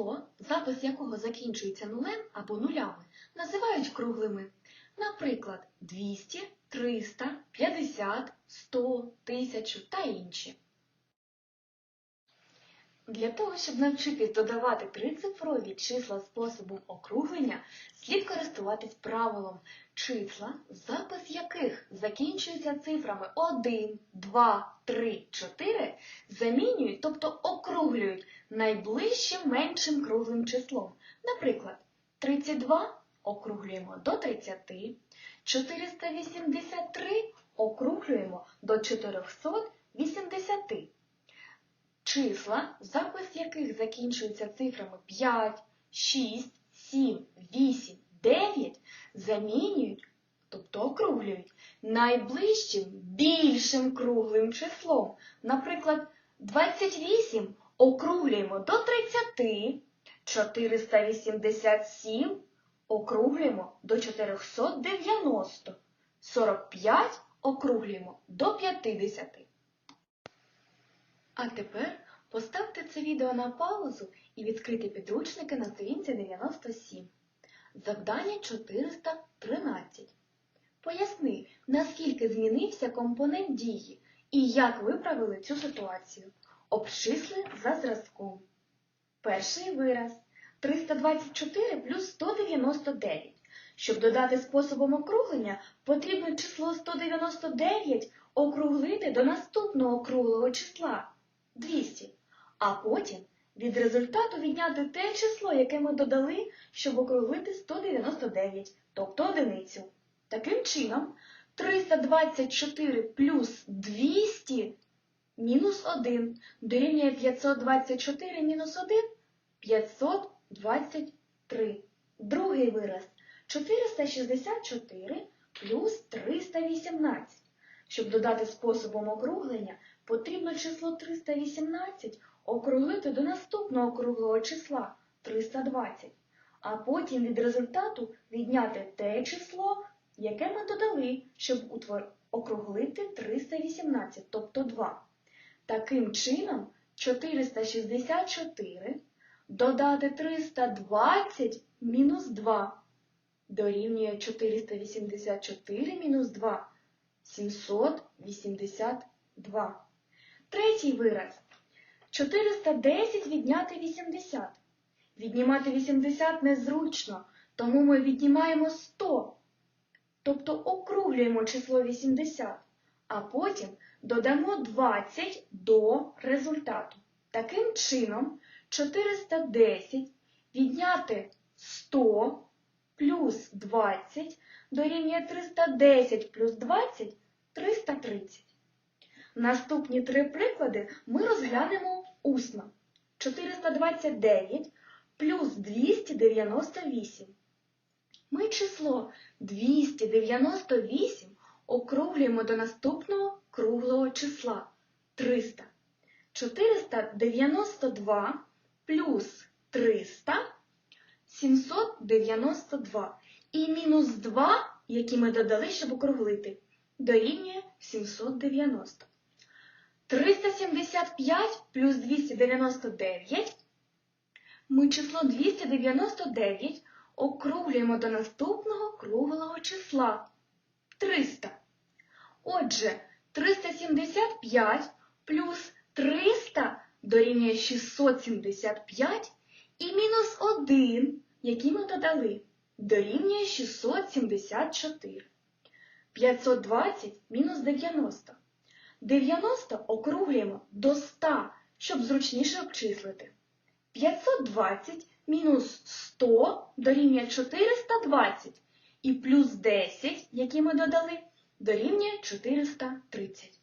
число, запис якого закінчується нулем або нулями, називають круглими. Наприклад, 200, 300, 50, 100, 1000 та інші. Для того, щоб навчитись додавати трицифрові числа способом округлення, слід користуватись правилом числа, запис яких закінчується цифрами 1, 2, 3, 4, замінюють, тобто округлюють найближчим меншим круглим числом. Наприклад, 32 округлюємо до 30, 483 округлюємо до 480. Числа, запис яких закінчується цифрами 5, 6, 7, 8, 9, замінюють, тобто округлюють, найближчим більшим круглим числом. Наприклад, 28 округлюємо до 30, 487 округлюємо до 490, 45 округлюємо до 50. А тепер поставте це відео на паузу і відкрийте підручники на сторінці 97. Завдання 413. Поясни, наскільки змінився компонент дії і як виправили цю ситуацію. Обчисли за зразком. Перший вираз 324 плюс 199. Щоб додати способом округлення, потрібно число 199 округлити до наступного круглого числа 200, а потім від результату відняти те число, яке ми додали, щоб округлити 199, тобто одиницю. Таким чином, 324 плюс 200 мінус 1 дорівнює 524 мінус 1 523. Другий вираз 464 плюс 318. Щоб додати способом округлення, потрібно число 318 округлити до наступного круглого числа 320, а потім від результату відняти те число, яке ми додали, щоб округлити 318, тобто 2. Таким чином, 464 додати 320 мінус 2 дорівнює 484 мінус 2 782. Третій вираз. 410 відняти 80. Віднімати 80 незручно, тому ми віднімаємо 100. Тобто округлюємо число 80, а потім додамо 20 до результату. Таким чином, 410 відняти 100 плюс 20 дорівнює 310 плюс 20 330. Наступні три приклади ми розглянемо усно. 429 плюс 298. Ми число 298 округлюємо до наступного круглого числа 300. 492 плюс 300 792. І мінус 2, які ми додали, щоб округлити, дорівнює 790. 375 плюс 299. Ми число 299 округлюємо до наступного круглого числа 300. Отже, 375 плюс 300 дорівнює 675 і мінус 1, який ми додали, дорівнює 674. 520 мінус 90. 90 округлюємо до 100, щоб зручніше обчислити. 520 мінус 100 дорівнює 420 і плюс 10, які ми додали, дорівнює 430.